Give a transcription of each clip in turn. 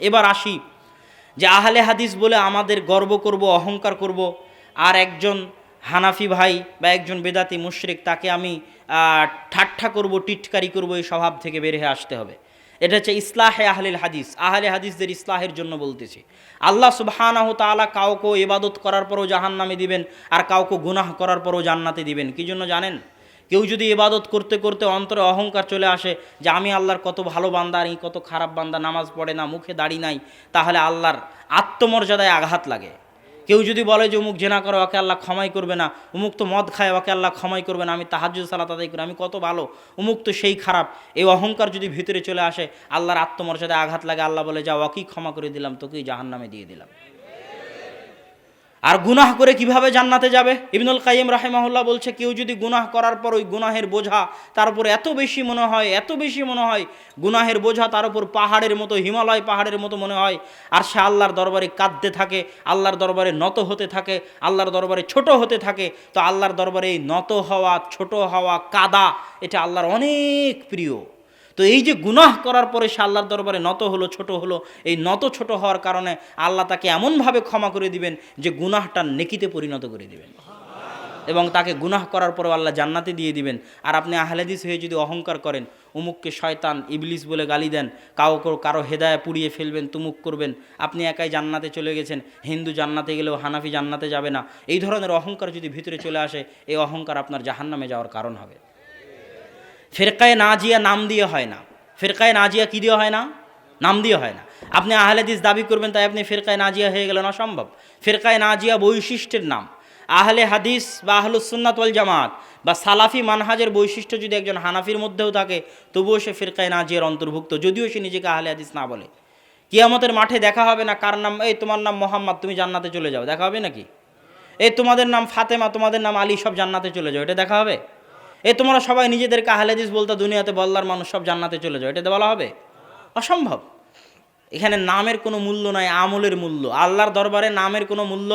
এবার আসি যে আহলে হাদিস বলে আমাদের গর্ব করব, অহংকার করব। আর একজন হানাফি ভাই বা একজন বেদাতি মুশরিক, তাকে আমি ঠাট্টা করব, টিটকারি করব, এই স্বভাব থেকে বের হয়ে আসতে হবে। এটা হচ্ছে ইসলাহে আহলিল হাদিস। আহলে হাদিসদের ইসলাহের জন্য বলতেছি। আল্লাহ সুবহানাহ তাআলা কাউকে ইবাদত করার পরও জাহান নামে দিবেন, আর কাউকে গুনাহ করার পরও জান্নাতে দিবেন। কি জন্য জানেন? কেউ যদি ইবাদত করতে করতে অন্তরে অহংকার চলে আসে যে আমি আল্লাহর কত ভালো বান্দা আর কত খারাপ বান্দা, নামাজ পড়ে না, মুখে দাড়ি নাই, তাহলে আল্লাহর আত্মমর্যাদায় আঘাত লাগে। কেউ যদি বলে যে অমুক জেনা করে, ওকে আল্লাহ ক্ষমাই করবে না, অমুক তো মদ খায়, ওকে আল্লাহ ক্ষমাই করবে না, আমি তাহাজুদ সালাত আদায় করি, আমি কত ভালো, অমুক তো সেই খারাপ, এই অহংকার যদি ভিতরে চলে আসে, আল্লাহর আত্মমর্যাদায় আঘাত লাগে, আল্লাহ বলে যা ওকেই ক্ষমা করে দিলাম, তোকেই জাহান নামে দিয়ে দিলাম। আর গুনাহ করে কীভাবে জান্নাতে যাবে? ইবনুল কাইম রাহেমাহুল্লাহ বলছে, কেউ যদি গুনাহ করার পর ওই গুনাহের বোঝা তার উপর এত বেশি মনে হয়, এত বেশি মনে হয়, গুনাহের বোঝা তার উপর পাহাড়ের মতো, হিমালয় পাহাড়ের মতো মনে হয়, আর সে আল্লাহর দরবারে কাঁদতে থাকে, আল্লাহর দরবারে নত হতে থাকে, আল্লাহর দরবারে ছোট হতে থাকে, তো আল্লাহর দরবারে এই নত হওয়া, ছোট হওয়া, কাদা, এটা আল্লাহর অনেক প্রিয়। তো এই যে গুনাহ করার পরে সে আল্লাহর দরবারে নত হলো, ছোট হলো, এই নত ছোট হওয়ার কারণে আল্লাহ তাকে এমনভাবে ক্ষমা করে দিবেন যে গুনাহটা নেকিতে পরিণত করে দিবেন। এবং তাকে গুনাহ করার পরেও আল্লাহ জান্নাতে দিয়ে দিবেন। আর আপনি আহলেদিস হয়ে যদি অহংকার করেন, উমুককে শয়তান, ইবলিস বলে গালি দেন, কাউ কারও হেদায় পুড়িয়ে ফেলবেন, তুমুক করবেন, আপনি একাই জান্নাতে চলে গেছেন, হিন্দু জান্নাতে গেলেও হানাফি জান্নাতে যাবে না। এই ধরনের অহংকার যদি ভিতরে চলে আসে, এই অহংকার আপনার জাহান্নামে যাওয়ার কারণ হবে। ফেরকায় নাজিয়া নাম দিয়ে হয় না। ফেরকায় নাজিয়া কী দিয়ে হয় না? নাম দিয়ে হয় না। আপনি আহলেদিস দাবি করবেন, তাই আপনি ফেরকায় নাজিয়া হয়ে গেলেন অসম্ভব। ফেরকায় নাজিয়া বৈশিষ্ট্যের নাম। আহলে হাদিস বা আহলুসুন্নাত জামাত বা সালাফি মানহাজের বৈশিষ্ট্য যদি একজন হানাফির মধ্যেও থাকে, তবুও সে ফেরকায় নাজিয়ার অন্তর্ভুক্ত, যদিও সে নিজেকে আহলে হাদিস না বলে। কিয়ামতের মাঠে দেখা হবে না কার নাম, এই তোমার নাম মোহাম্মদ, তুমি জান্নাতে চলে যাও। দেখা হবে নাকি? এই তোমাদের নাম ফাতেমা, তোমাদের নাম আলী, সব জান্নাতে চলে যাও। এটা দেখা হবে? এ তোমরা সবাই নিজেদেরকে আহলেদিস বলতে দুনিয়াতে বল্লার মানুষ সব জান্নাতে চলে যাও, এটাতে বলা হবে? অসম্ভব। এখানে নামের কোনো মূল্য নাই, আমলের মূল্য। আল্লাহর দরবারে নামের কোনো মূল্য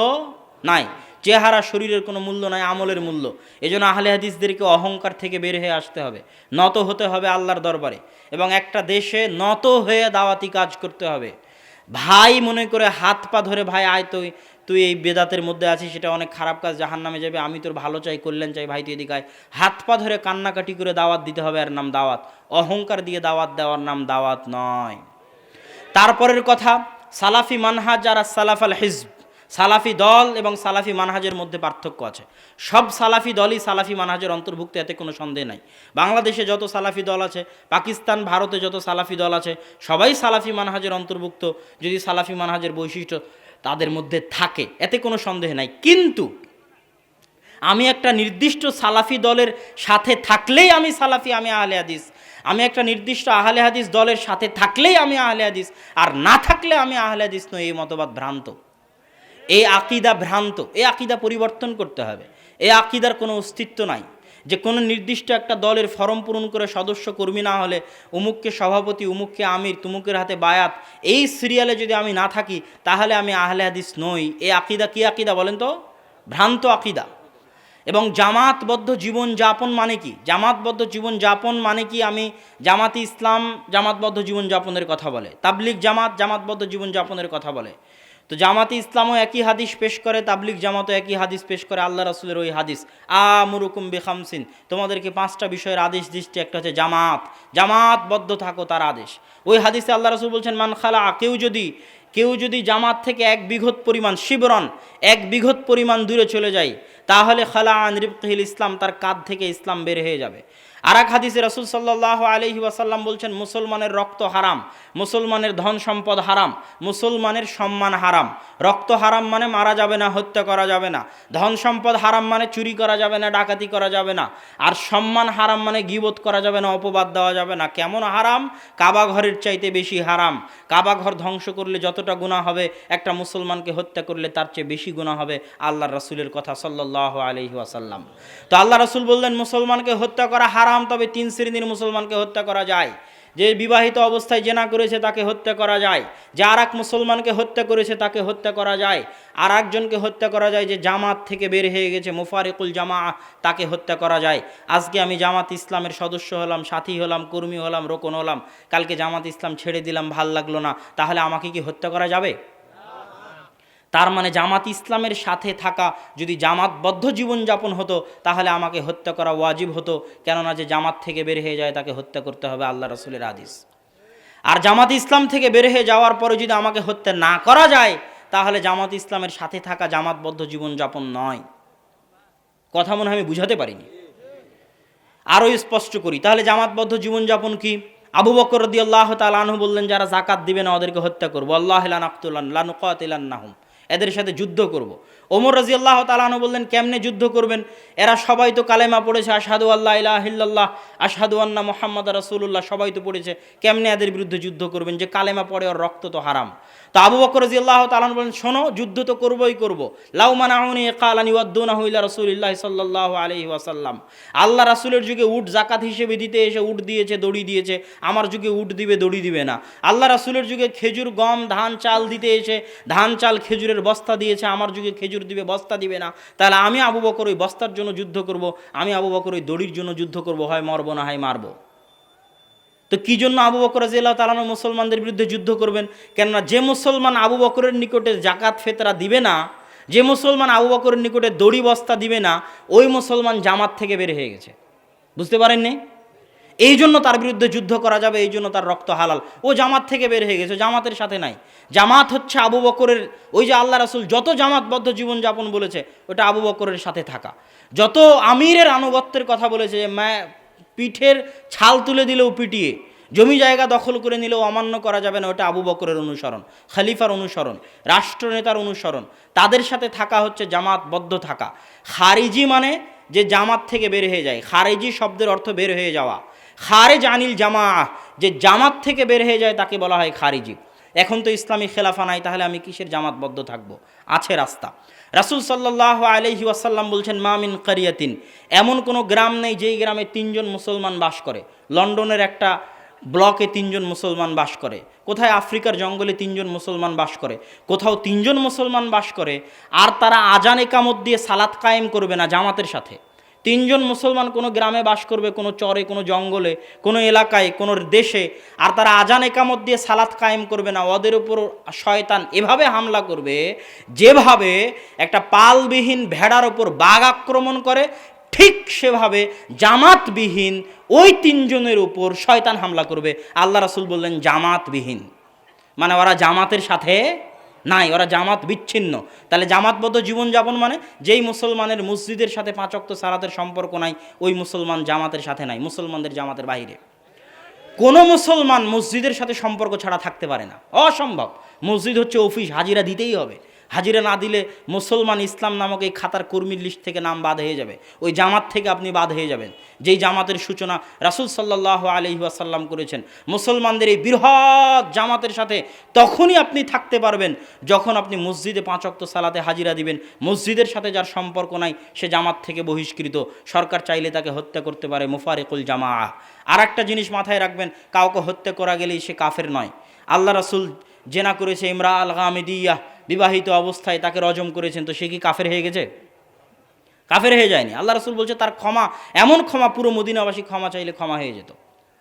নাই, চেহারা শরীরের কোনো মূল্য নাই, আমলের মূল্য। এই জন্য আহলে হাদিসদেরকে অহংকার থেকে বের হয়ে আসতে হবে, নত হতে হবে আল্লাহর দরবারে এবং একটা দেশে নত হয়ে দাওয়াতি কাজ করতে হবে। ভাই মনে করে হাত পা ধরে ভাই আয় তুই এই বেদাতের মধ্যে আছিস, সেটা অনেক খারাপ কাজ জাহান নামে যাবে, আমি তোর ভালো চাই, কল্যাণ চাই, ভাই তুই এদিকে হাত পা ধরে কান্নাকাটি করে দাওয়াত দিতে হবে আর নাম দাওয়াত। অহংকার দিয়ে দাওয়াত দেওয়ার নাম দাওয়াত নয়। তারপরের কথা, সালাফি মানহাজ আর সালাফ আল হিজব। সালাফি দল এবং সালাফি মানহাজের মধ্যে পার্থক্য আছে। সব সালাফি দলই সালাফি মানহাজের অন্তর্ভুক্ত, এতে কোনো সন্দেহ নাই। বাংলাদেশে যত সালাফি দল আছে, পাকিস্তান, ভারতে যত সালাফি দল আছে, সবাই সালাফি মানহাজের অন্তর্ভুক্ত। যদি সালাফি মানহাজের বৈশিষ্ট্য তাদের মধ্যে থাকে, এতে কোনো সন্দেহ নাই। কিন্তু আমি একটা নির্দিষ্ট সালাফি দলের সাথে থাকলেই আমি সালাফি, আমি আহলে হাদিস। আমি একটা নির্দিষ্ট আহলে হাদিস দলের সাথে থাকলেই আমি আহলে হাদিস। আর না থাকলে আমি আহলে হাদিস নই, এই মতবাদ ভ্রান্ত। এই আকিদা ভ্রান্ত, এই আকিদা পরিবর্তন করতে হবে। এই আকিদার কোনো অস্তিত্ব নাই। যে কোনো নির্দিষ্ট একটা দলের ফর্ম পূরণ করে সদস্য কর্মী না হলে উমুককে সভাপতি, উমুককে আমির, তুমুকের হাতে বায়াত, এই সিরিয়ালে যদি আমি না থাকি, তাহলে আমি আহলে হাদিস নই। এ আকিদা কি আকিদা বলেন তো? ভ্রান্ত আকিদা। এবং জামাতবদ্ধ জীবন যাপন মানে কি? জামাতবদ্ধ জীবন যাপন মানে কি? আমি জামাতি ইসলাম জামাতবদ্ধ জীবন যাপনের কথা বলে। তাবলিক জামাত জামাতবদ্ধ জীবন যাপনের কথা বলে। তো জামাতি ইসলামও একই হাদিস পেশ করে তাবলিক জামাতও একই হাদিস পেশ করে, আল্লাহ রাসুলের ওই হাদিস। আ মুরুকুম বেখামসিন। তোমাদেরকে পাঁচটা বিষয়ের আদেশ দৃষ্টি একটা হচ্ছে জামাত। জামাতবদ্ধ থাকো তার আদেশ। ওই হাদিসে আল্লাহ রাসুল বলছেন, মান খালা, কেউ যদি কেউ যদি জামাত থেকে এক বিঘত পরিমাণ শিবরণ, এক বিঘত পরিমাণ দূরে চলে যায়, তাহলে খালা আনরিফতহিল ইসলাম, তার কাঁধ থেকে ইসলাম বের হয়ে যাবে। আর এক হাদিসে রসুল সাল্লাহ আলহি ওয়াসাল্লাম বলছেন, মুসলমানের রক্ত হারাম, মুসলমানের ধন সম্পদ হারাম, মুসলমানের সম্মান হারাম। রক্ত হারাম মানে মারা যাবে না, হত্যা করা যাবে না। ধন সম্পদ হারাম মানে চুরি করা যাবে না, ডাকাতি করা যাবে না। আর সম্মান হারাম মানে গিবোধ করা যাবে না, অপবাদ দেওয়া যাবে না। কেমন হারাম? কাবা ঘরের চাইতে বেশি হারাম। কাবা ঘর ধ্বংস করলে যতটা গুণা হবে, একটা মুসলমানকে হত্যা করলে তার চেয়ে বেশি গুণা হবে আল্লাহ রসুলের কথা সাল্লাহ আলহি ওয়াসাল্লাম। তো আল্লাহ রসুল বললেন, মুসলমানকে হত্যা করা হারাম তবে তিন শ্রেণির মুসলমানকে হত্যা করা যায়। যে বিবাহিত অবস্থায় জেনা করেছে তাকে হত্যা করা যায়। যে আর এক মুসলমানকে হত্যা করেছে তাকে হত্যা করা যায়। আর একজনকে হত্যা করা যায় যে জামাত থেকে বের হয়ে গেছে, মুফারিকুল জামা তাকে হত্যা করা যায়। আজকে আমি জামাত ইসলামের সদস্য হলাম, সাথী হলাম, কর্মী হলাম, রোকন হলাম। কালকে জামাত ইসলাম ছেড়ে দিলাম, ভালো লাগল না। তাহলে আমাকে কি হত্যা করা যাবে? তার মানে জামাত ইসলামের সাথে থাকা যদি জামাতবদ্ধ জীবনযাপন হতো, তাহলে আমাকে হত্যা করা ওয়াজিব হতো। কেননা যে জামাত থেকে বের হয়ে যায়, তাকে হত্যা করতে হবে আল্লাহ রসুলের আদিস আর জামাত ইসলাম থেকে বের হয়ে যাওয়ার পরে যদি আমাকে হত্যা না করা যায়, তাহলে জামাত ইসলামের সাথে থাকা জামাতবদ্ধ জীবনযাপন নয়। কথা মনে হয় আমি বুঝাতে পারিনি। আরও স্পষ্ট করি, তাহলে জামাতবদ্ধ জীবনযাপন কি? আবু বকর রদি আল্লাহ তালানহু বললেন, যারা জাকাত দিবে না, ওদেরকে হত্যা করব। আল্লাহ লানাকুল্লান লানুকাতিলান্নাহুম। এদের সাথে যুদ্ধ করব। ওমর রাজি আল্লাহ তালানু বললেন, কেমনে যুদ্ধ করবেন? এরা সবাই তো কালেমা পড়েছে, আশহাদু আল্লাহ ইলাহিল্লাহ আশহাদু আন্না মোহাম্মদ রাসুল্লাহ সবাই তো পড়েছে। কেমনে এদের বিরুদ্ধে যুদ্ধ করবেন যে কালেমা পড়ে ওর রক্ত তো হারাম? তো আবু বকর রাজি আল্লাহ তালান বলেন শোনো, যুদ্ধ তো করবই করব। লাউমানাউনি কালানি হইলা রসুলিল্লাহ সাল্লাহ আলহি ওয়াসাল্লাম। আল্লাহ রাসুলের যুগে উট জাকাত হিসেবে দিতে এসে উট দিয়েছে, দড়ি দিয়েছে, আমার যুগে উট দিবে, দড়ি দিবে না। আল্লাহ রাসুলের যুগে খেজুর, গম, ধান, চাল দিতে এসে, ধান, চাল, খেজুরের বস্তা দিয়েছে, আমার যুগে খেজুর দিবে, বস্তা দিবে না। তাহলে আমি আবু বকর ওই বস্তার জন্য যুদ্ধ করব, আমি আবু বকর ওই দড়ির জন্য যুদ্ধ করব, হয় মরবো না, হয় মারবো। তো কি জন্য আবু বকর রাজিয়াল্লাহ তালানো মুসলমানদের বিরুদ্ধে যুদ্ধ করবেন? কেননা যে মুসলমান আবু বকরের নিকটে জাকাত, ফেতরা দিবে না, যে মুসলমান আবু বকরের নিকটে দড়ি বস্তা দিবে না, ওই মুসলমান জামাত থেকে বের হয়ে গেছে। বুঝতে পারেননি? এই জন্য তার বিরুদ্ধে যুদ্ধ করা যাবে, এই জন্য তার রক্ত হালাল। ও জামাত থেকে বের হয়ে গেছে, জামাতের সাথে নাই। জামাত হচ্ছে আবু বকরের, ওই যে আল্লাহ রাসুল যত জামাতবদ্ধ জীবনযাপন বলেছে, ওটা আবু বকরের সাথে থাকা। যত আমিরের আনুগত্যের কথা বলেছে, যে ম্যা পিঠের ছাল তুলে দিলেও পিটিয়ে, জমি জায়গা দখল করে নিলেও অমান্য করা যাবে না, ওটা আবু বকরের অনুসরণ, খালিফার অনুসরণ, রাষ্ট্রনেতার অনুসরণ। তাদের সাথে থাকা হচ্ছে জামাতবদ্ধ থাকা। খারিজি মানে যে জামাত থেকে বের হয়ে যায়। খারিজি শব্দের অর্থ বের হয়ে যাওয়া। খারেজ আনিল জামা যে জামাত থেকে বের হয়ে যায় তাকে বলা হয় খারিজি। এখন তো ইসলামী খেলাফা নাই, তাহলে আমি কিসের জামাতবদ্ধ থাকব? আছে রাস্তা। রাসুল সাল্লাহ আলহি ওয়াসাল্লাম বলছেন মামিন কারিয়াতিন। এমন কোনো গ্রাম নেই যেই গ্রামে তিনজন মুসলমান বাস করে। লন্ডনের একটা ব্লকে তিনজন মুসলমান বাস করে। কোথায়? আফ্রিকার জঙ্গলে তিনজন মুসলমান বাস করে। কোথাও তিনজন মুসলমান বাস করে, আর তারা আজান একামত দিয়ে সালাত কায়েম করবে না জামাতের সাথে। তিনজন মুসলমান কোনো গ্রামে বাস করবে, কোনো চরে, কোনো জঙ্গলে, কোনো এলাকায়, কোনো দেশে, আর তারা আজান একামত দিয়ে সালাত কায়েম করবে না। ওদের উপর শয়তান এভাবে হামলা করবে, যেভাবে একটা পালবিহীন ভেড়ার ওপর বাঘ আক্রমণ করে, ঠিক সেভাবে জামাতবিহীন ওই তিনজনের উপর শয়তান হামলা করবে। আল্লাহ রাসুল বললেন, জামাতবিহীন। মানে ওরা জামাতের সাথে নাই, ওরা জামাত বিচ্ছিন্ন। তাহলে জামাতবদ্ধ জীবনযাপন মানে যেই মুসলমানের মসজিদের সাথে পাঁচক্ত সারাতের সম্পর্ক নাই, ওই মুসলমান জামাতের সাথে নাই, মুসলমানদের জামাতের বাইরে। কোনো মুসলমান মসজিদের সাথে সম্পর্ক ছাড়া থাকতে পারে না। অসম্ভব। মসজিদ হচ্ছে অফিস, হাজিরা দিতেই হবে। হাজিরা না দিলে মুসলমান ইসলাম নামক এই খাতার কর্মীর লিস্ট থেকে নাম বাদ হয়ে যাবে। ওই জামাত থেকে আপনি বাদ হয়ে যাবেন। যেই জামাতের সূচনা রাসুল সাল্লাহ আলহি আসাল্লাম করেছেন, মুসলমানদের এই বৃহৎ জামাতের সাথে তখনই আপনি থাকতে পারবেন যখন আপনি মসজিদে পাঁচক্ত সালাতে হাজিরা দিবেন। মসজিদের সাথে যার সম্পর্ক নাই, সে জামাত থেকে বহিষ্কৃত। সরকার চাইলে তাকে হত্যা করতে পারে মুফারেকুল জামা আর একটা জিনিস মাথায় রাখবেন, কাউকে হত্যা করা গেলেই সে কাফের নয়। আল্লাহ রাসুল জেনা করেছে ইমরা আল গামিদিয়া বিবাহিত অবস্থায় তাকে রজম করেছেন, তো সে কি কাফের হয়ে গেছে? কাফের হয়ে যায়নি। আল্লাহ রসুল বলছে, তার ক্ষমা, এমন ক্ষমা, পুরো মদিনাবাসী ক্ষমা চাইলে ক্ষমা হয়ে যেত।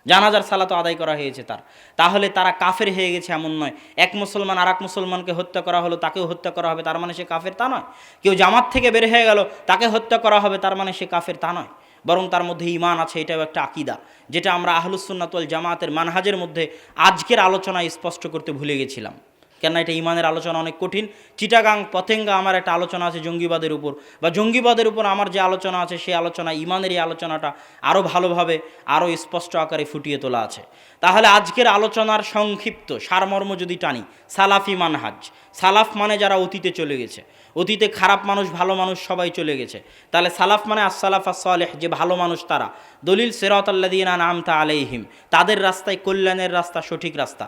জানাজার সালাতো আদায় করা হয়েছে তার। তাহলে তারা কাফের হয়ে গেছে এমন নয়। এক মুসলমান আর এক মুসলমানকে হত্যা করা হলো, তাকেও হত্যা করা হবে, তার মানে সে কাফের তা নয়। কেউ জামাত থেকে বের হয়ে গেল, তাকে হত্যা করা হবে, তার মানে সে কাফের তা নয়। বরং তার মধ্যে ইমান আছে, এটাও একটা আকিদা, যেটা আমরা আহলুসুন্নাতল জামাতের মানহাজের মধ্যে আজকের আলোচনায় স্পষ্ট করতে ভুলে গেছিলাম। কেননা এটা ইমানের আলোচনা অনেক কঠিন। চিটাগাং, পথেঙ্গা আমার একটা আলোচনা আছে জঙ্গিবাদের উপর। বা জঙ্গিবাদের উপর আমার যে আলোচনা আছে, সেই আলোচনা ইমানের এই আলোচনাটা আরও ভালোভাবে আরও স্পষ্ট আকারে ফুটিয়ে তোলা আছে। তাহলে আজকের আলোচনার সংক্ষিপ্ত সারমর্ম যদি টানি, সালাফি মানহাজ। সালাফ মানে যারা অতীতে চলে গেছে। অতীতে খারাপ মানুষ, ভালো মানুষ সবাই চলে গেছে। তাহলে সালাফ মানে আসসালাফ আসলেহ যে ভালো মানুষ তারা। দলিল সেরত আল্লাদিনা নামতা আলাইহিম। তাদের রাস্তায় কল্যাণের রাস্তা, সঠিক রাস্তা।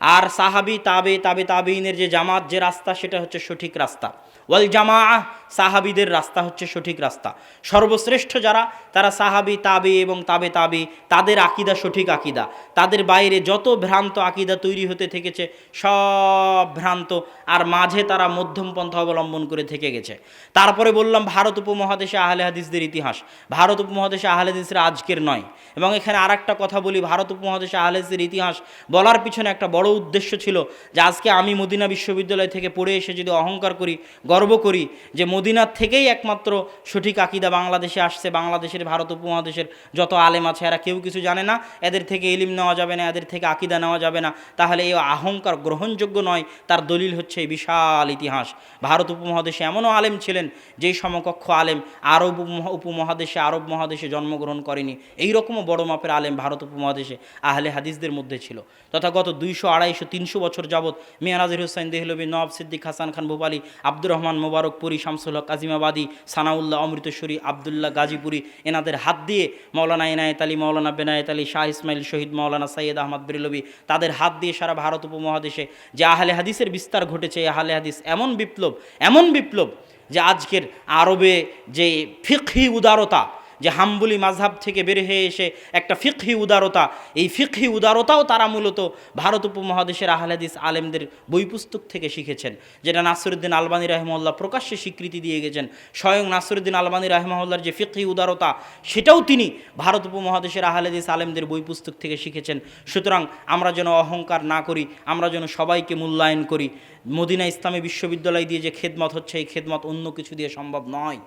আর সাহাবি, তাবে তাবে তাবিনের যে জামাত, যে রাস্তা, সেটা হচ্ছে সঠিক রাস্তা। ওয়াল জামা সাহাবিদের রাস্তা হচ্ছে সঠিক রাস্তা। সর্বশ্রেষ্ঠ যারা, তারা সাহাবি, তাবে এবং তাবে তাবে, তাদের আকিদা সঠিক আকিদা। তাদের বাইরে যত ভ্রান্ত আকিদা তৈরি হতে থেকেছে, সব ভ্রান্ত আর মাঝে তারা মধ্যম পন্থা অবলম্বন করে থেকে গেছে। তারপরে বললাম, ভারত উপমহাদেশে আহলে হাদিসদের ইতিহাস। ভারত উপমহাদেশে আহলে হাদিসরা আজকের নয়। এবং এখানে আর একটা কথা বলি, ভারত উপমহাদেশে আহলে ইতিহাস বলার পিছনে একটা বড় উদ্দেশ্য ছিল যে, আজকে আমি মদিনা বিশ্ববিদ্যালয় থেকে পড়ে এসে যদি অহংকার করি, গর্ব করি যে মদিনার থেকেই একমাত্র সঠিক আকিদা বাংলাদেশে আসছে, বাংলাদেশের, ভারত উপমহাদেশের যত আলেম আছে, এরা কেউ কিছু জানে না, এদের থেকে ইলিম নেওয়া যাবে না, এদের থেকে আকিদা নেওয়া যাবে না। তাহলে এই অহংকার গ্রহণযোগ্য নয়, তার দলিল হচ্ছে এই বিশাল ইতিহাস। ভারত উপমহাদেশে এমনও আলেম ছিলেন, যেই সমকক্ষ আলেম আরব উপমহা- উপমহাদেশে, আরব মহাদেশে জন্মগ্রহণ করেনি। এই রকমও বড় মাপের আলেম ভারত উপমহাদেশে আহলে হাদিসদের মধ্যে ছিল। তথা গত দুইশো আড়াইশো, তিনশো বছর যাবৎ মিয়া নাজির হোসেন দেহলবি নবাব সিদ্দিক, হাসান খান, ভোপালি, আব্দুর রহমান মোবারক পুরী শামসুল হক কাজিমাবাদী সানাউল্লাহ অমৃতসরী, আবদুল্লাহ গাজীপুরি, এনাদের হাত দিয়ে মৌলানা এনায়েত আলী মৌলানা বেনায়েত আলী, শাহ ইসমাইল শহীদ মৌলানা সৈয়দ আহমদ বিরলবী, তাদের হাত দিয়ে সারা ভারত উপমহাদেশে যে আহলে হাদিসের বিস্তার ঘটেছে আহলে হাদিস এমন বিপ্লব এমন বিপ্লব যে আজকের আরবে যে ফিকহি উদারতা যে হাম্বুলি মাঝহাব থেকে বের হয়ে এসে একটা ফিকহি উদারতা, এই ফিকহি উদারতাও তারা মূলত ভারত উপমহাদেশের আহলাদিস আলেমদের বই পুস্তক থেকে শিখেছেন, যেটা নাসরুদ্দিন আলবানী রাহমল্লা প্রকাশ্যে স্বীকৃতি দিয়ে গেছেন। স্বয়ং নাসরুদ্দিন আলবানী রাহমহল্লার যে ফিকহি উদারতা, সেটাও তিনি ভারত উপমহাদেশের আহলাদিস আলেমদের বই পুস্তক থেকে শিখেছেন। সুতরাং আমরা যেন অহংকার না করি, আমরা যেন সবাইকে মূল্যায়ন করি। মদিনা ইসলামী বিশ্ববিদ্যালয় দিয়ে যে খেদমত হচ্ছে, এই খেদমত অন্য কিছু দিয়ে সম্ভব নয়।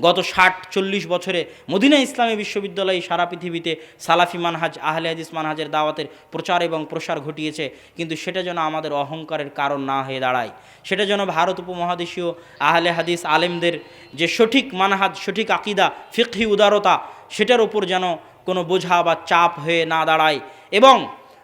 গত ষাট চল্লিশ বছরে মদিনা ইসলামী বিশ্ববিদ্যালয় সারা পৃথিবীতে সালাফি মানহাজ, আহলে হাদিস মানহাজের দাওয়াতের প্রচার এবং প্রসার ঘটিয়েছে, কিন্তু সেটা যেন আমাদের অহংকারের কারণ না হয়ে দাঁড়ায়। সেটা যেন ভারত উপমহাদেশীয় আহলে হাদিস আলেমদের যে সঠিক মানহাজ, সঠিক আকিদা, ফিকহি উদারতা, সেটার ওপর যেন কোনো বোঝা বা চাপ হয়ে না দাঁড়ায়। এবং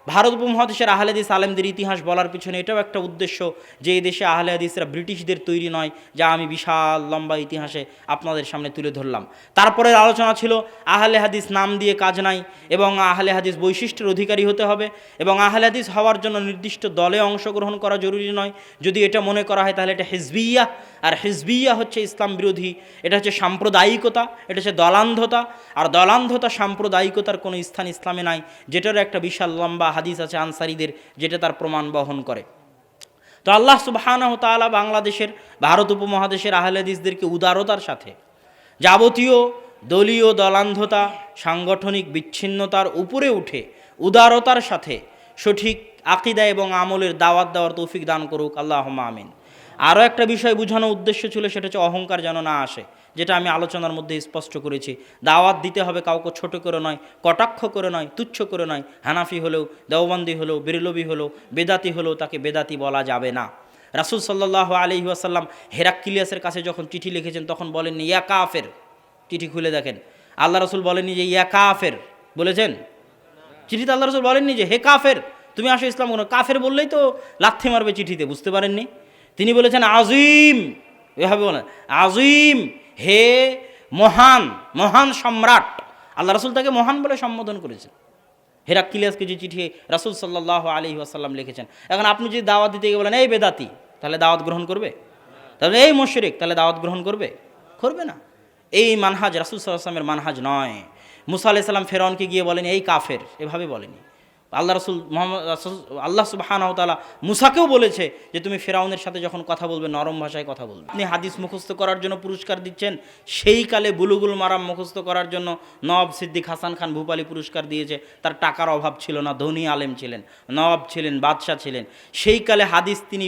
ভারত উপমহাদেশের আহলে হাদিস আলেমদের ইতিহাস বলার পিছনে এটাও একটা উদ্দেশ্য যে এই দেশে আহলে হাদিসরা ব্রিটিশদের তৈরি নয়, যা আমি বিশাল লম্বা ইতিহাসে আপনাদের সামনে তুলে ধরলাম। তারপরের আলোচনা ছিল, আহলে হাদিস নাম দিয়ে কাজ নাই এবং আহলে হাদিস বৈশিষ্ট্যের অধিকারী হতে হবে এবং আহলে হাদিস হওয়ার জন্য নির্দিষ্ট দলে অংশগ্রহণ করা জরুরি নয়। যদি এটা মনে করা হয় তাহলে এটা হিজবিয়া আর হিজবিয়া হচ্ছে ইসলাম বিরোধী, এটা হচ্ছে সাম্প্রদায়িকতা, এটা হচ্ছে দলান্ধতা, আর দলান্ধতা সাম্প্রদায়িকতার কোনো স্থান ইসলামে নাই যেটার একটা বিশাল লম্বা হাদিস আছে আনসারিদের, যেটা তার প্রমাণ বহন করে। তো আল্লাহ সুবাহানাহ তাআলা বাংলাদেশের, ভারত উপমহাদেশের আহলেদিসদেরকে উদারতার সাথে যাবতীয় দলীয় দলান্ধতা, সাংগঠনিক বিচ্ছিন্নতার উপরে উঠে উদারতার সাথে সঠিক আকিদা এবং আমলের দাওয়াত দেওয়ার তৌফিক দান করুক আল্লাহ আমিন। আরও একটা বিষয় বোঝানো উদ্দেশ্য ছিল, সেটা হচ্ছে অহংকার যেন না আসে, যেটা আমি আলোচনার মধ্যে স্পষ্ট করেছি। দাওয়াত দিতে হবে কাউকে ছোট করে নয়, কটাক্ষ করে নয়, তুচ্ছ করে নয়। হানাফি হলেও, দেওবন্দি হলেও বিরলবি হলেও, বেদাতি হলেও তাকে বেদাতি বলা যাবে না। রাসুল সাল্লাহ আলহি আসাল্লাম হেরাক্কিলিয়াসের কাছে যখন চিঠি লিখেছেন, তখন বলেননি ইয়া কাফের। চিঠি খুলে দেখেন। আল্লাহ রসুল বলেননি যে, ইয়া কাফের। বলেছেন? চিঠিতে আল্লাহ রসুল বলেননি যে, হে কাফের, তুমি আসো ইসলাম কোনো কাফের বললেই তো লাথি মারবে চিঠিতে, বুঝতে পারেননি? তিনি বলেছেন, আজিম। এভাবে বলেন, আজিম হে মহান মহান সম্রাট। আল্লাহ রসুল তাকে মহান বলে সম্বোধন করেছেন। হেরাক্কিলিয়াসকে যে চিঠি রাসুল সাল্লাহ আলী আসাল্লাম লিখেছেন, এখন আপনি যদি দাওয়াত দিতে গিয়ে বলেন, এই বেদাতি, তাহলে দাওয়াত গ্রহণ করবে? তাহলে, এই মোশরিক, তাহলে দাওয়াত গ্রহণ করবে? করবে না। এই মানহাজ রাসুল সাল্লামের মানহাজ নয়। মুসা আলাহ সাল্লাম ফেরনকে গিয়ে বলেন, এই কাফের। এভাবে বলেনি। আল্লাহ রসুল মোহাম্মদ, আল্লাহ সুবাহানাহতালা মুসাকেও বলেছে যে তুমি ফেরাউনের সাথে যখন কথা বলবে, নরম ভাষায় কথা বলবে। আপনি হাদিস মুখস্থ করার জন্য পুরস্কার দিচ্ছেন, সেই কালে বুলুগুল মারাম মুখস্থ করার জন্য নবাব সিদ্দিক হাসান খান ভূপালী পুরস্কার দিয়েছে। তার টাকার অভাব ছিল না, ধনী আলেম ছিলেন নবাব ছিলেন, বাদশাহ ছিলেন। সেই কালে হাদিস তিনি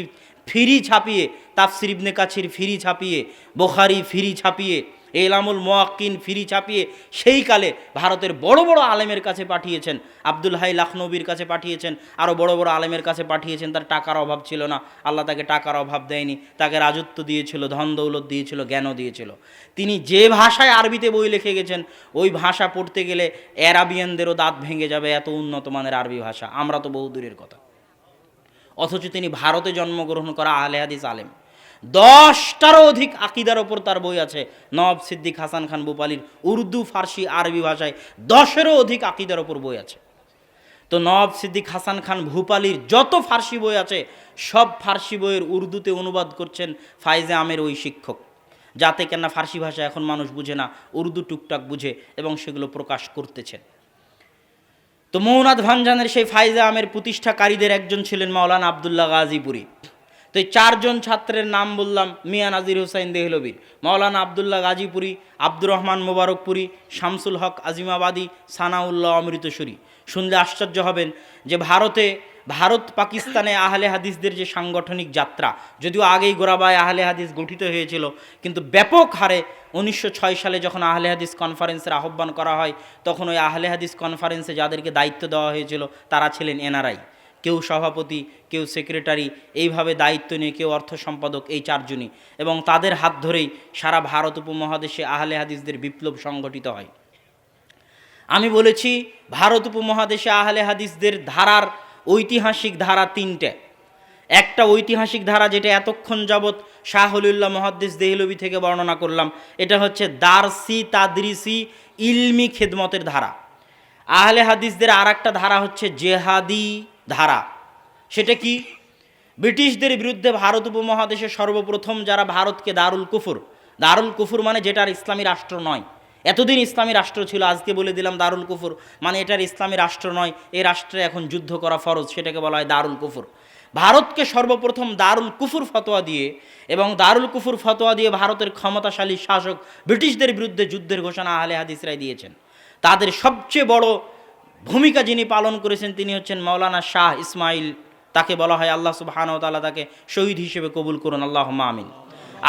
ফিরি ছাপিয়ে, তাফসির ইবনে কাছির ফিরি ছাপিয়ে, বোখারি ফিরি ছাপিয়ে এলামুল মোয়াক্কিন ফিরি ছাপিয়ে সেই কালে ভারতের বড় বড় আলেমের কাছে পাঠিয়েছেন। আব্দুল হাই লাখনবীর কাছে পাঠিয়েছেন। আরও বড় বড় আলেমের কাছে পাঠিয়েছেন। তার টাকার অভাব ছিল না। আল্লাহ তাকে টাকার অভাব দেয়নি। তাকে রাজত্ব দিয়েছিল, ধন দৌলত দিয়েছিল, জ্ঞানও দিয়েছিল। তিনি যে ভাষায় আরবিতে বই লিখে গেছেন, ওই ভাষা পড়তে গেলে অ্যারাবিয়ানদেরও দাঁত ভেঙে যাবে এত উন্নত মানের আরবি ভাষা। আমরা তো বহু দূরের কথা। অথচ তিনি ভারতে জন্মগ্রহণ করা আহলে হাদিস আলেম। দশটারও অধিক আকিদার ওপর তার বই আছে। নবাব সিদ্দিক, হাসান খান ভূপালির উর্দু, ফার্সি, আরবি ভাষায় দশেরও অধিক আকিদার ওপর বই আছে। তো নবাব সিদ্দিক, হাসান খান, ভূপালির যত ফার্সি বই আছে, সব ফার্সি বইয়ের উর্দুতে অনুবাদ করছেন ফাইজে আমের ওই শিক্ষক। যাতে কেননা ফার্সি ভাষা এখন মানুষ বুঝে না, উর্দু টুকটাক বুঝে এবং সেগুলো প্রকাশ করতেছেন। তো মৌনাথ ভানজানের সেই ফাইজা আমের প্রতিষ্ঠাকারীদের একজন ছিলেন মাওলানা আবদুল্লাহ গাজীপুরি। তো এই চারজন ছাত্রের নাম বললাম মিয়া নাজির হোসাইন দেহলবির, মাওলানা আবদুল্লাহ গাজীপুরি, আব্দুর রহমান মোবারকপুরি, শামসুল হক আজিমাবাদী, সানাউল্লাহ অমৃতসরী। শুনলে আশ্চর্য হবেন যে ভারতে, ভারত পাকিস্তানে আহলে হাদিসদের যে সাংগঠনিক যাত্রা, যদিও আগেই গোরাবায় আহলে হাদিস গঠিত হয়েছিল, কিন্তু ব্যাপক হারে উনিশশো ছয় সালে যখন আহলে হাদিস কনফারেন্সের আহ্বান করা হয়, তখন ওই আহলে হাদিস কনফারেন্সে যাদেরকে দায়িত্ব দেওয়া হয়েছিল, তারা ছিলেন এনআরআই কেউ সভাপতি, কেউ সেক্রেটারি এইভাবে দায়িত্ব নিয়ে কেউ অর্থ সম্পাদক এই চারজনই। এবং তাদের হাত ধরেই সারা ভারত উপমহাদেশে আহলে হাদিসদের বিপ্লব সংগঠিত হয়। আমি বলেছি, ভারত উপমহাদেশে আহলে হাদিসদের ধারার ঐতিহাসিক ধারা তিনটে। একটা ঐতিহাসিক ধারা যেটা এতক্ষণ যাবৎ শাহলিল্লাহ মহাদ্দিস দেহলবি থেকে বর্ণনা করলাম, এটা হচ্ছে দারসি তাদরিসি ইলমি খেদমতের ধারা। আহলে হাদিসদের আর একটা ধারা হচ্ছে জেহাদি ধারা। সেটা কি? ব্রিটিশদের বিরুদ্ধে ভারত উপমহাদেশে সর্বপ্রথম যারা ভারতকে দারুল কুফুর দারুল কুফুর মানে যেটার ইসলামী রাষ্ট্র নয়। এতদিন ইসলামী রাষ্ট্র ছিল, আজকে বলে দিলাম দারুল কুফুর মানে এটার ইসলামী রাষ্ট্র নয় এই রাষ্ট্রে এখন যুদ্ধ করা ফরজ, সেটাকে বলা হয় দারুল কুফুর। ভারতকে সর্বপ্রথম দারুল কুফুর ফতোয়া দিয়ে এবং দারুল কুফুর ফতোয়া দিয়ে ভারতের ক্ষমতাশালী শাসক ব্রিটিশদের বিরুদ্ধে যুদ্ধের ঘোষণা আহলে হাদিসরাই দিয়েছেন। তাদের সবচেয়ে বড় ভূমিকা যিনি পালন করেছেন, তিনি হচ্ছেন মাওলানা শাহ ইসমাইল। তাকে বলা হয় আল্লাহ সুবাহান তালা তাকে শহীদ হিসেবে কবুল করুন। আল্লাহ আমিন।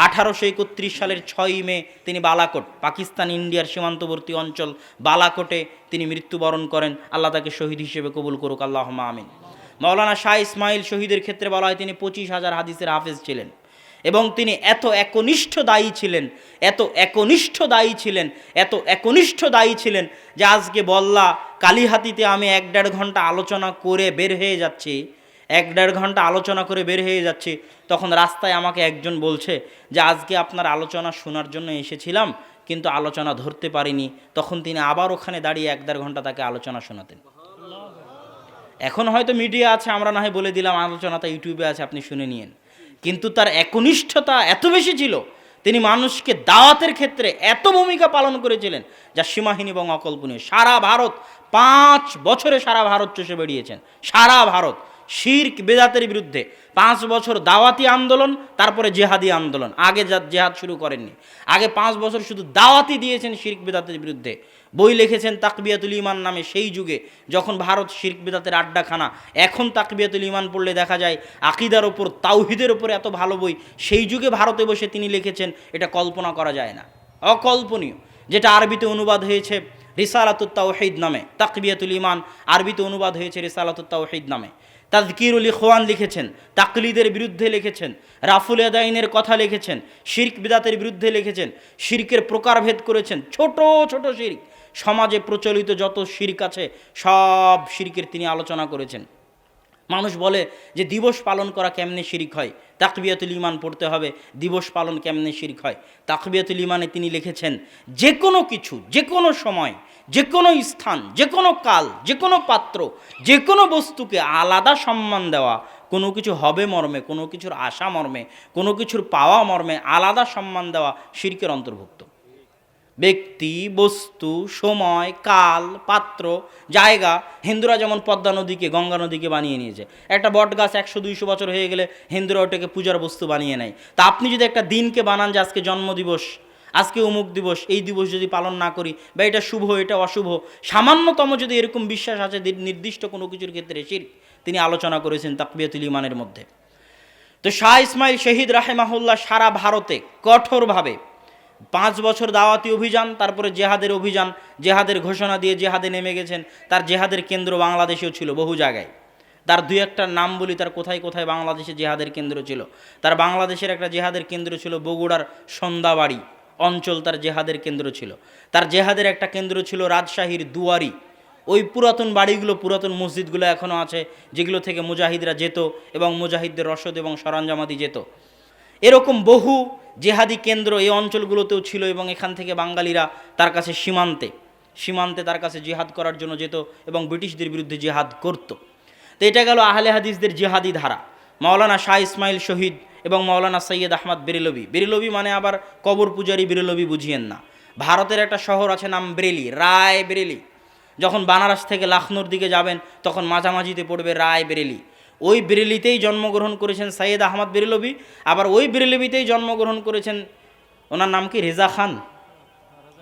আঠারোশো একত্রিশ সালের ছয়ই মে তিনি বালাকোট, পাকিস্তান ইন্ডিয়ার সীমান্তবর্তী অঞ্চল বালাকোটে তিনি মৃত্যুবরণ করেন। আল্লাহ তাকে শহীদ হিসেবে কবুল করুক। আল্লাহ আমিন। মৌলানা শাহ ইসমাইল শহীদের ক্ষেত্রে বলা হয় তিনি পঁচিশ হাজার হাদিসের হাফেজ ছিলেন এবং তিনি এত একনিষ্ঠ দায়ী ছিলেন, এত একনিষ্ঠ দায়ী ছিলেন, এত একনিষ্ঠ দায়ী ছিলেন যে আজকে বল্লা কালীহাতিতে আমি এক দেড় ঘণ্টা আলোচনা করে বের হয়ে যাচ্ছি, এক দেড় ঘণ্টা আলোচনা করে বের হয়ে যাচ্ছি, তখন রাস্তায় আমাকে একজন বলছে যে, আজকে আপনার আলোচনা শোনার জন্য এসেছিলাম, কিন্তু আলোচনা ধরতে পারিনি। তখন তিনি আবার ওখানে দাঁড়িয়ে এক দেড় ঘণ্টা তাকে আলোচনা শোনাতেন। এখন হয়তো মিডিয়া আছে, আমরা না হয় বলে দিলাম, আলোচনাটা ইউটিউবে আছে, আপনি শুনে নিয়েন। কিন্তু তার একনিষ্ঠতা এত বেশি ছিল তিনি মানুষকে দাওয়াতের ক্ষেত্রে এত ভূমিকা পালন করেছিলেন, যা সীমাহীন এবং অকল্পনীয়। সারা ভারত পাঁচ বছরে সারা ভারত চষে বেরিয়েছেন সারা ভারত। শির্ক, বেদাতের বিরুদ্ধে। পাঁচ বছর দাওয়াতি আন্দোলন, তারপরে জেহাদি আন্দোলন। আগে যা জেহাদ শুরু করেননি। আগে পাঁচ বছর শুধু দাওয়াতি দিয়েছেন শির্ক, বেদাতের বিরুদ্ধে। বই লিখেছেন তাকবিয়াতুল ইমান নামে সেই যুগে, যখন ভারত শির্ক বেদাতের আড্ডাখানা, এখন তাকবিয়াতুল ইমান পড়লে দেখা যায় আকিদার ওপর, তাওহিদের ওপর এত ভালো বই, সেই যুগে ভারতে বসে তিনি লিখেছেন, এটা কল্পনা করা যায় না। অকল্পনীয়, যেটা আরবিতে অনুবাদ হয়েছে রিসালাতুত তাওহিদ নামে, তাকবিয়াতুল ইমান আরবিতে অনুবাদ হয়েছে রিসালাতুত তাওহিদ নামে। তাজকিরুল ইখওয়ান লিখেছেন, তাকলিদের বিরুদ্ধে লিখেছেন, রাফুল আদাইনের কথা লিখেছেন, শির্ক বিদাতের বিরুদ্ধে লিখেছেন, শির্কের প্রকারভেদ করেছেন, ছোট ছোট শির্ক। সমাজে প্রচলিত যত শির্ক আছে, সব শির্কের তিনি আলোচনা করেছেন। মানুষ বলে যে দিবস পালন করা কেমনে শিরিক হয়? তাকবিয়াতুল ইমান পড়তে হবে, দিবস পালন কেমনে শিরিক হয়? তাকবিয়াতুল ইমানে তিনি লিখেছেন যে কোনো কিছু যে কোনো সময় যে কোনো স্থান যে কোনো কাল যে কোনো পাত্র যে কোনো বস্তুকে আলাদা সম্মান দেওয়া, কোনো কিছু হবে মর্মে, কোনো কিছুর আশা মর্মে, কোনো কিছুর পাওয়া মর্মে আলাদা সম্মান দেওয়া শিরকের অন্তর্ভুক্ত। ব্যক্তি, বস্তু, সময়, কাল, পাত্র, জায়গা। হিন্দুরা যেমন পদ্মা নদীকে, গঙ্গা নদীকে বানিয়ে নিয়েছে। একটা বট গাছ একশো, দুইশো বছর হয়ে গেলে হিন্দুরা ওটাকে পূজার বস্তু বানিয়ে নেয়। তা আপনি যদি একটা দিনকে বানান যে আজকে জন্মদিবস, আজকে অমুক দিবস, এই দিবস যদি পালন না করি বা এটা শুভ, এটা অশুভ, সামান্যতম যদি এরকম বিশ্বাস আছে নির্দিষ্ট কোনো কিছুর ক্ষেত্রে শির, তিনি আলোচনা করেছেন তাকবিয়াতুল ইমানের মধ্যে। তো শাহ ইসমাইল শহীদ রাহেমাহুল্লাহ সারা ভারতে কঠোরভাবে পাঁচ বছর দাওয়াতি অভিযান, তারপরে জেহাদের অভিযান, জেহাদের ঘোষণা দিয়ে জেহাদে নেমে গেছেন। তার জেহাদের কেন্দ্র বাংলাদেশেও ছিল বহু জায়গায়। তার দুই একটা নাম বলি, তার কোথায় কোথায় বাংলাদেশে জেহাদের কেন্দ্র ছিল? তার বাংলাদেশের একটা জেহাদের কেন্দ্র ছিল বগুড়ার সন্ধ্যাবাড়ি অঞ্চল, তার জেহাদের কেন্দ্র ছিল। তার জেহাদের একটা কেন্দ্র ছিল রাজশাহীর দুয়ারি। ওই পুরাতন বাড়িগুলো, পুরাতন মসজিদগুলো এখনও আছে, যেগুলো থেকে মুজাহিদরা যেত এবং মুজাহিদদের রসদ এবং সরঞ্জামাদি যেত। এরকম বহু জেহাদি কেন্দ্র এই অঞ্চলগুলোতেও ছিল এবং এখান থেকে বাঙালিরা তার কাছে সীমান্তে সীমান্তে তার কাছে জিহাদ করার জন্য যেত এবং ব্রিটিশদের বিরুদ্ধে জিহাদ করত। তো এটা গেল আহলে হাদিসদের জিহাদি ধারা। মাওলানা শাহ ইসমাইল শহীদ এবং মৌলানা সৈয়দ আহমদ বেরেলবি। বেরেলবি মানে আবার কবর পূজারি বেরেলবি বুঝিয়েন না। ভারতের একটা শহর আছে নাম বেরেলি, রায় বেরেলি। যখন বানারস থেকে লাখনৌর দিকে যাবেন, তখন মাঝামাঝিতে পড়বে রায় বেরেলি। ওই বেরেলিতেই জন্মগ্রহণ করেছেন সাইয়েদ আহমদ বেরেলবি, আবার ওই বেরেলবিতেই জন্মগ্রহণ করেছেন ওনার নাম কি? রেজা খান।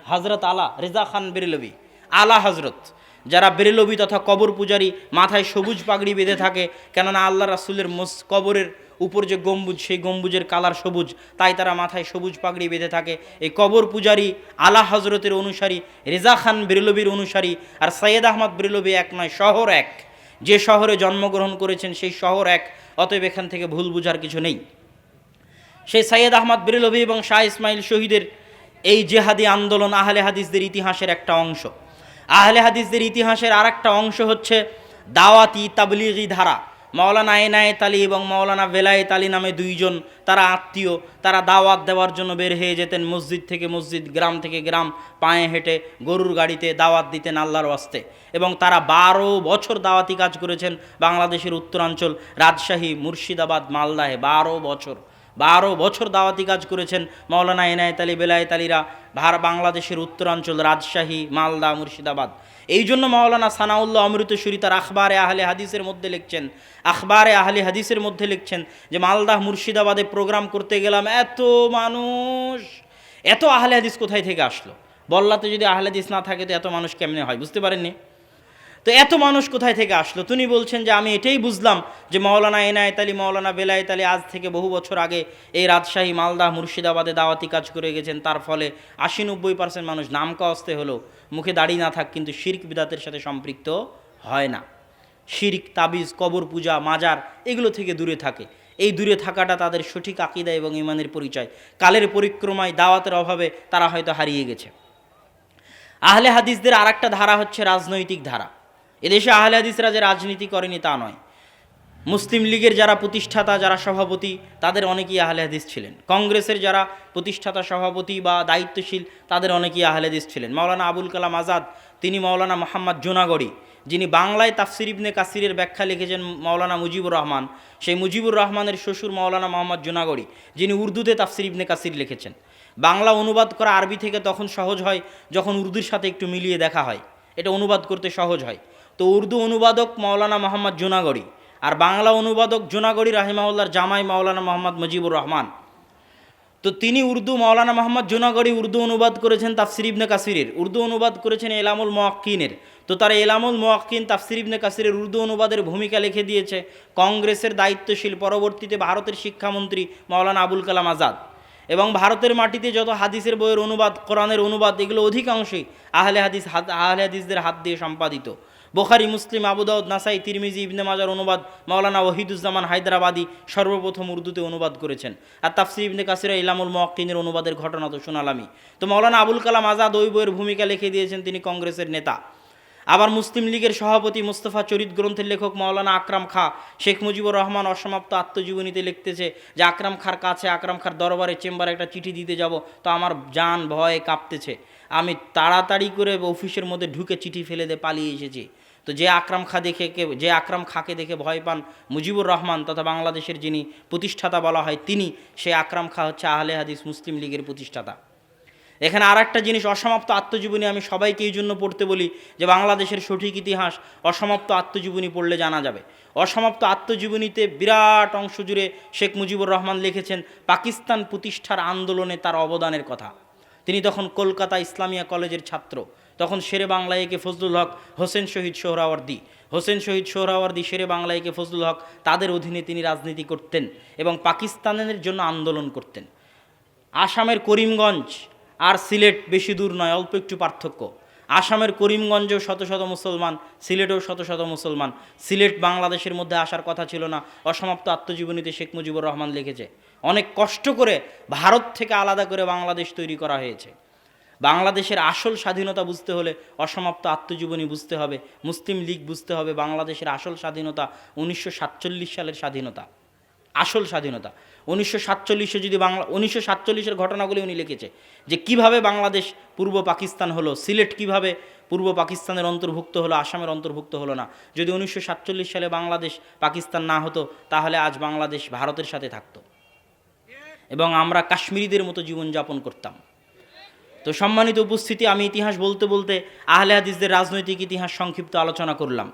হজরত আলা, রেজা খান বেরেলবি। আলা হজরত যারা বেরেলবি তথা কবর পূজারী, মাথায় সবুজ পাগড়ি বেঁধে থাকে, কেননা আল্লাহ রাসুলের মোস, কবরের উপর যে গম্বুজ, সেই গম্বুজের কালার সবুজ, তাই তারা মাথায় সবুজ পাগড়ি বেঁধে থাকে। এই কবর পূজারী, আলা হজরতের অনুসারী, রেজা খান বেরেলবির অনুসারী, আর সৈয়দ আহমদ বেরেলবি এক নয়, শহর এক। যে শহরে জন্মগ্রহণ করেছেন, সেই শহর এক। অতএব এখান থেকে ভুল বুঝার কিছু নেই। সেই সৈয়দ আহমদ বেরেলভি এবং শাহ ইসমাইল শহীদের এই জেহাদি আন্দোলন আহলে হাদিসদের ইতিহাসের একটা অংশ। আহলে হাদিসদের ইতিহাসের আর একটা অংশ হচ্ছে দাওয়াতি তাবলিগি ধারা। মাওলানা এনায়েত আলী এবং মাওলানা বেলায়েত আলী নামে দুইজন তারা আত্মীয়, তারা দাওয়াত দেওয়ার জন্য বের হয়ে যেতেন মসজিদ থেকে মসজিদ, গ্রাম থেকে গ্রাম, পায়ে হেঁটে গরুর গাড়িতে দাওয়াত দিতেন আল্লাহর ওয়াস্তে। এবং তারা বারো বছর দাওয়াতি কাজ করেছেন বাংলাদেশের উত্তরাঞ্চল, রাজশাহী, মুর্শিদাবাদ মালদাহে বারো বছর। বারো বছর দাওয়াতি কাজ করেছেন মৌলানা এনায়েত আলী বেলায়েত আলীরা, ভার বাংলাদেশের উত্তরাঞ্চল রাজশাহী, মালদা, মুর্শিদাবাদ। এই জন্য মৌলানা সানাউল্লাহ অমৃতসুরি তার আখবারে আহলে হাদিসের মধ্যে লিখছেন, আখবারে আহলে হাদিসের মধ্যে লিখছেন যে, মালদা, মুর্শিদাবাদে প্রোগ্রাম করতে গেলাম এত মানুষ। এত আহলে হাদিস কোথায় থেকে আসলো? বল্লাতে যদি আহলে হাদিস না থাকে তো এত মানুষ কেমনে হয়? বুঝতে পারেননি? তো এত মানুষ কোথায় থেকে আসলো? তিনি বলছেন যে, আমি এটাই বুঝলাম যে মৌলানা এনায়েত আলী মৌলানা বেলায়েত আলী আজ থেকে বহু বছর আগে এই রাজশাহী, মালদা, মুর্শিদাবাদে দাওয়াতি কাজ করে গেছেন। তার ফলে আশি নব্বই পার্সেন্ট মানুষ নাম কাস্তে হলো। মুখে দাড়ি না থাক, কিন্তু শির্ক বিদাতের সাথে সম্পৃক্ত হয় না। শিরিক, তাবিজ, কবর পূজা, মাজার এগুলো থেকে দূরে থাকে। এই দূরে থাকাটা তাদের সঠিক আকিদা এবং ইমানের পরিচয়। কালের পরিক্রমায়, দাওয়াতের অভাবে তারা হয়তো হারিয়ে গেছে। আহলে হাদিসদের আর একটা ধারা হচ্ছে রাজনৈতিক ধারা। এদেশে আহলে হাদিসরা যে রাজনীতি করেনি তা নয়। মুসলিম লীগের যারা প্রতিষ্ঠাতা, যারা সভাপতি, তাদের অনেকেই আহলে হাদিস ছিলেন। কংগ্রেসের যারা প্রতিষ্ঠাতা, সভাপতি বা দায়িত্বশীল, তাদের অনেকেই আহলে হাদিস ছিলেন। মাওলানা আবুল কালাম আজাদ, তিনি মাওলানা মোহাম্মদ জোনাগড়ি, যিনি বাংলায় তাফসির ইবনে কাসিরের ব্যাখ্যা লিখেছেন মাওলানা মুজিবুর রহমান। সেই মুজিবুর রহমানের শ্বশুর মাওলানা মোহাম্মদ জোনাগড়ি, যিনি উর্দুতে তাফসির ইবনে কাসির লিখেছেন। বাংলা অনুবাদ করা আরবি থেকে তখন সহজ হয়, যখন উর্দুর সাথে একটু মিলিয়ে দেখা হয়। এটা অনুবাদ করতে সহজ হয়। তো উর্দু অনুবাদক মাওলানা মোহাম্মদ জোনাগড়ি আর বাংলা অনুবাদক জোনাগড়ি রাহিমাউল্লার জামাই মাওলানা মোহাম্মদ মুজিবুর রহমান। তো তিনি উর্দু মাওলানা মোহাম্মদ জোনাগড়ি উর্দু অনুবাদ করেছেন তাফসির ইবনে কাসিরের। উর্দু অনুবাদ করেছেন এলামুল মোয়াক্কিনের। তো তারা এলামুল মোয়াক্কিন তাফসির ইবনে কাসিরের উর্দু অনুবাদের ভূমিকা লিখে দিয়েছে কংগ্রেসের দায়িত্বশীল, পরবর্তীতে ভারতের শিক্ষামন্ত্রী মাওলানা আবুল কালাম আজাদ। এবং ভারতের মাটিতে যত হাদিসের বইয়ের অনুবাদ, কোরআনের অনুবাদ, এগুলো অধিকাংশই আহলে হাদিস, আহলে হাদিসদের হাত দিয়ে সম্পাদিত। বোখারি, মুসলিম আবুদাউদ নাসাই, তিরমিজি, ইবনে মাজার অনুবাদ, মাওলানা ওহিদুজ্জামান হায়দ্রাবাদি সর্বপ্রথম উর্দুতে অনুবাদ করেছেন। আর তাফসির ইবনে কাসিরা ইলামুল মহকিনের অনুবাদের ঘটনা তো শোনালামই। তো মাওলানা আবুল কালাম আজাদ ওই বইয়ের ভূমিকা লিখে দিয়েছেন তিনি কংগ্রেসের নেতা। আবার মুসলিম লীগের সভাপতি মুস্তফা চরিত গ্রন্থের লেখক মাওলানা আকরাম খা, শেখ মুজিবুর রহমান অসমাপ্ত আত্মজীবনীতে লিখতেছে যে, আকরাম খার কাছে, আকরাম খার দরবারে চেম্বারে একটা চিঠি দিতে যাব, তো আমার যান ভয়ে কাঁপতেছে। আমি তাড়াতাড়ি করে অফিসের মধ্যে ঢুকে চিঠি ফেলে দিয়ে পালিয়ে এসেছি। তো যে আকরাম খা দেখে কে, যে আকরাম খাকে দেখে ভয় পান মুজিবুর রহমান তথা বাংলাদেশের যিনি প্রতিষ্ঠাতা বলা হয়, তিনি সে আকরাম খা হচ্ছে আহলে হাদিস মুসলিম লীগের প্রতিষ্ঠাতা। এখানে আর একটা জিনিস, অসমাপ্ত আত্মজীবনী আমি সবাইকে এই জন্য পড়তে বলি যে বাংলাদেশের সঠিক ইতিহাস অসমাপ্ত আত্মজীবনী পড়লে জানা যাবে। অসমাপ্ত আত্মজীবনীতে বিরাট অংশ জুড়ে শেখ মুজিবুর রহমান লিখেছেন, পাকিস্তান প্রতিষ্ঠার আন্দোলনে তার অবদানের কথা। তিনি তখন কলকাতা ইসলামিয়া কলেজের ছাত্র। তখন শেরে বাংলা একে ফজলুল হক, হোসেন শহীদ সোহরাওয়ার্দী। হোসেন শহীদ সোহরাওয়ার্দী, শেরে বাংলা একে ফজলুল হক তাদের অধীনে তিনি রাজনীতি করতেন এবং পাকিস্তানের জন্য আন্দোলন করতেন। আসামের করিমগঞ্জ আর সিলেট বেশি দূর নয়, অল্প একটু পার্থক্য। আসামের করিমগঞ্জেও শত শত মুসলমান, সিলেটেও শত শত মুসলমান। সিলেট বাংলাদেশের মধ্যে আসার কথা ছিল না, অসমাপ্ত আত্মজীবনীতে শেখ মুজিবুর রহমান লিখেছে। অনেক কষ্ট করে ভারত থেকে আলাদা করে বাংলাদেশ তৈরি করা হয়েছে। বাংলাদেশের আসল স্বাধীনতা বুঝতে হলে অসমাপ্ত আত্মজীবনী বুঝতে হবে, মুসলিম লীগ বুঝতে হবে বাংলাদেশের আসল স্বাধীনতা উনিশশো সাতচল্লিশ সালের স্বাধীনতা। আসল স্বাধীনতা। উনিশশো সাতচল্লিশে যদি বাংলা, উনিশশো সাতচল্লিশের ঘটনাগুলি উনি লিখেছে যে কীভাবে বাংলাদেশ পূর্ব পাকিস্তান হলো, সিলেট কীভাবে পূর্ব পাকিস্তানের অন্তর্ভুক্ত হলো, আসামের অন্তর্ভুক্ত হলো না। যদি উনিশশো সাতচল্লিশ সালে বাংলাদেশ পাকিস্তান না হতো, তাহলে আজ বাংলাদেশ ভারতের সাথে থাকতো। এবং আমরা কাশ্মীরিদের মতো জীবনযাপন করতাম। তো সম্মানিত উপস্থিতি, আমি ইতিহাস বলতে বলতে আহলে হাদিসদের রাজনৈতিক ইতিহাস সংক্ষিপ্ত আলোচনা করলাম।